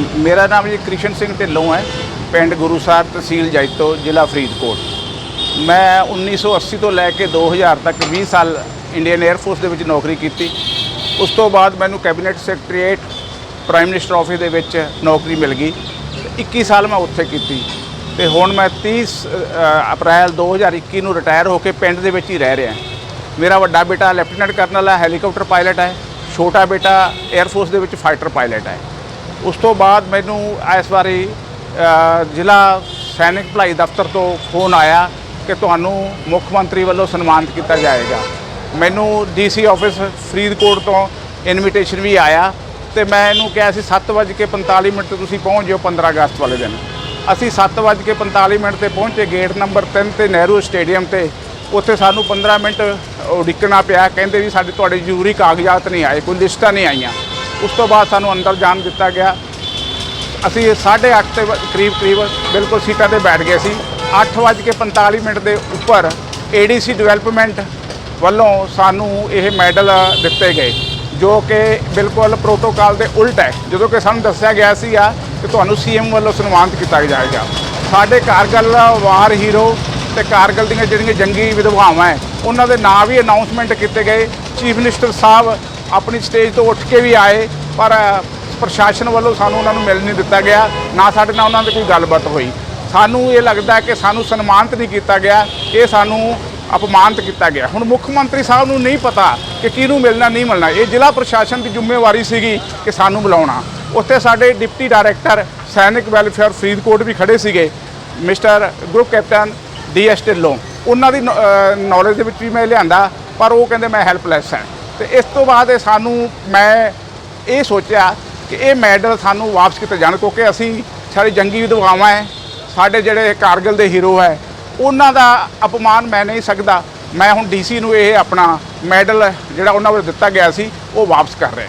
ਮੇਰਾ ਨਾਮ ਜੀ ਕ੍ਰਿਸ਼ਨ ਸਿੰਘ ਢਿੱਲੋਂ ਹੈ ਪਿੰਡ ਗੁਰੂ ਸਾਹਿਬ ਤਹਿਸੀਲ ਜੈਤੋ ਜ਼ਿਲ੍ਹਾ ਫਰੀਦਕੋਟ। ਮੈਂ 1980 ਤੋਂ ਲੈ ਕੇ 2000 ਤੱਕ 20 ਸਾਲ ਇੰਡੀਅਨ 에ਅਰ ਫੋਰਸ ਦੇ ਵਿੱਚ ਨੌਕਰੀ ਕੀਤੀ। ਉਸ ਤੋਂ ਬਾਅਦ ਮੈਨੂੰ cabinet secretariat prime minister office ਦੇ ਵਿੱਚ ਨੌਕਰੀ ਮਿਲ ਗਈ। ਤੇ 21 ਸਾਲ ਮੈਂ ਉੱਥੇ ਕੀਤੀ। ਤੇ ਹੁਣ ਮੈਂ 30 ਅ, ਅਪ੍ਰੈਲ 2021 ਨੂੰ ਰਿਟਾਇਰ ਹੋ ਕੇ ਪਿੰਡ ਦੇ ਵਿੱਚ ਹੀ ਰਹਿ ਰਿਹਾ। ਮੇਰਾ ਵੱਡਾ ਬੇਟਾ ਲੈਫਟੀਨੈਂਟ ਕਰਨਲ ਹੈ ਹੈਲੀਕਾਪਟਰ ਪਾਇਲਟ ਹੈ। ਛੋਟਾ ਬੇਟਾ 에ਅਰ ਫੋਰਸ ਦੇ ਵਿੱਚ ਫਾਈਟਰ ਪਾਇਲਟ ਹੈ। ਉਸ ਤੋਂ ਬਾਅਦ ਮੈਨੂੰ ਇਸ ਵਾਰੀ ਜ਼ਿਲ੍ਹਾ ਸੈਨਿਕ ਭਲਾਈ ਦਫ਼ਤਰ ਤੋਂ ਫੋਨ ਆਇਆ ਕਿ ਤੁਹਾਨੂੰ ਮੁੱਖ ਮੰਤਰੀ ਵੱਲੋਂ ਸਨਮਾਨਿਤ ਕੀਤਾ ਜਾਏਗਾ। ਮੈਨੂੰ ਡੀਸੀ ਆਫਿਸ ਫਰੀਦਕੋਟ ਤੋਂ ਇਨਵੀਟੇਸ਼ਨ ਵੀ ਆਇਆ ਤੇ ਮੈਂ ਇਹਨੂੰ ਕਿਹਾ ਸੀ 7:45 ਮਿੰਟ ਤੇ ਤੁਸੀਂ ਪਹੁੰਚ ਜਿਓ 15 ਅਗਸਤ ਵਾਲੇ ਦਿਨ। ਅਸੀਂ 7:45 ਮਿੰਟ ਤੇ ਪਹੁੰਚੇ, ਗੇਟ ਨੰਬਰ 3 ਤੇ ਨਹਿਰੂ ਸਟੇਡੀਅਮ ਤੇ। ਉੱਥੇ ਸਾਨੂੰ 15 ਮਿੰਟ ਉਡੀਕਣਾ ਪਿਆ, ਕਹਿੰਦੇ ਵੀ ਸਾਡੇ ਤੁਹਾਡੇ ਜ਼ਰੂਰੀ ਕਾਗਜ਼ਾਤ ਨਹੀਂ ਆਏ, ਕੋਈ ਲਿਸਟਾਂ ਨਹੀਂ ਆਈਆਂ। ਉਸ ਤੋਂ ਬਾਅਦ ਸਾਨੂੰ ਅੰਦਰ ਜਾਣ ਦਿੱਤਾ ਗਿਆ। ਅਸੀਂ 8:30 ਤੇ ਵ- ਕਰੀਬ ਕਰੀਬ ਬਿਲਕੁਲ ਸੀਟਾਂ ਤੇ ਬੈਠ ਗਏ ਸੀ। 8:45 ਮਿੰਟ ਦੇ ਉੱਪਰ ਏਡੀਸੀ ਡਿਵੈਲਪਮੈਂਟ ਵੱਲੋਂ ਸਾਨੂੰ ਇਹ ਮੈਡਲ ਦਿੱਤੇ ਗਏ, ਜੋ ਕਿ ਬਿਲਕੁਲ ਪ੍ਰੋਟੋਕਾਲ ਦੇ ਉਲਟ ਹੈ। ਜਦੋਂ ਕਿ ਸਾਨੂੰ ਦੱਸਿਆ ਗਿਆ ਸੀਗਾ ਕਿ ਤੁਹਾਨੂੰ ਸੀਐਮ ਵੱਲੋਂ ਸਨਮਾਨਿਤ ਕੀਤਾ ਜਾਏਗਾ। ਸਾਡੇ ਕਾਰਗਲ ਵਾਰ ਹੀਰੋ ਤੇ ਕਾਰਗਲ ਦੀਆਂ ਜਿਹੜੀਆਂ ਜੰਗੀ ਵਿਧਵਾਵਾਂ ਹੈ, ਉਹਨਾਂ ਦੇ ਨਾਂ ਵੀ ਅਨਾਉਂਸਮੈਂਟ ਕੀਤੇ ਗਏ। ਚੀਫ ਮਿਨਿਸਟਰ ਸਾਹਿਬ ਆਪਣੀ ਸਟੇਜ ਤੋਂ ਉੱਠ ਕੇ ਵੀ ਆਏ, ਪਰ ਪ੍ਰਸ਼ਾਸਨ ਵੱਲੋਂ ਸਾਨੂੰ ਉਹਨਾਂ ਨੂੰ ਮਿਲ ਨਹੀਂ ਦਿੱਤਾ ਗਿਆ, ਨਾ ਸਾਡੇ ਨਾਲ ਉਹਨਾਂ ਦੀ ਕੋਈ ਗੱਲਬਾਤ ਹੋਈ। ਸਾਨੂੰ ਇਹ ਲੱਗਦਾ ਕਿ ਸਾਨੂੰ ਸਨਮਾਨਿਤ ਨਹੀਂ ਕੀਤਾ ਗਿਆ, ਇਹ ਸਾਨੂੰ ਅਪਮਾਨਿਤ ਕੀਤਾ ਗਿਆ। ਹੁਣ ਮੁੱਖ ਮੰਤਰੀ ਸਾਹਿਬ ਨੂੰ ਨਹੀਂ ਪਤਾ ਕਿ ਕਿਹਨੂੰ ਮਿਲਣਾ, ਨਹੀਂ ਮਿਲਣਾ। ਇਹ ਜ਼ਿਲ੍ਹਾ ਪ੍ਰਸ਼ਾਸਨ ਦੀ ਜ਼ਿੰਮੇਵਾਰੀ ਸੀਗੀ ਕਿ ਸਾਨੂੰ ਬੁਲਾਉਣਾ। ਉੱਥੇ ਸਾਡੇ ਡਿਪਟੀ ਡਾਇਰੈਕਟਰ, ਸੈਨਿਕ ਵੈਲਫੇਅਰ ਫਰੀਦਕੋਟ ਵੀ ਖੜੇ ਸੀਗੇ, mister group captain D S Dhillon. ਉਹਨਾਂ ਦੀ ਨੌਲੇਜ ਦੇ ਵਿੱਚ ਵੀ ਮੈਂ ਲਿਆਂਦਾ, ਪਰ ਉਹ ਕਹਿੰਦੇ ਮੈਂ ਹੈਲਪਲੈਸ ਹਾਂ। ਤੇ ਇਸ ਤੋਂ ਬਾਅਦ ਇਹ ਸਾਨੂੰ, ਮੈਂ ਇਹ ਸੋਚਿਆ ਕਿ ਇਹ ਮੈਡਲ ਸਾਨੂੰ ਵਾਪਸ ਕੀਤੇ ਜਾਣ, ਕਿਉਂਕਿ ਅਸੀਂ ਸਾਡੇ ਜੰਗੀ ਵਿਧਵਾਵਾਂ ਹੈ, ਸਾਡੇ ਜਿਹੜੇ ਕਾਰਗਿਲ ਦੇ ਹੀਰੋ ਹੈ, ਉਹਨਾਂ ਦਾ ਅਪਮਾਨ ਮੈਂ ਨਹੀਂ ਸਕਦਾ। ਮੈਂ ਹੁਣ ਡੀਸੀ ਨੂੰ ਇਹ ਆਪਣਾ ਮੈਡਲ ਜਿਹੜਾ ਉਹਨਾਂ ਵੱਲੋਂ ਦਿੱਤਾ ਗਿਆ ਸੀ, ਉਹ ਵਾਪਸ ਕਰ ਰਿਹਾ।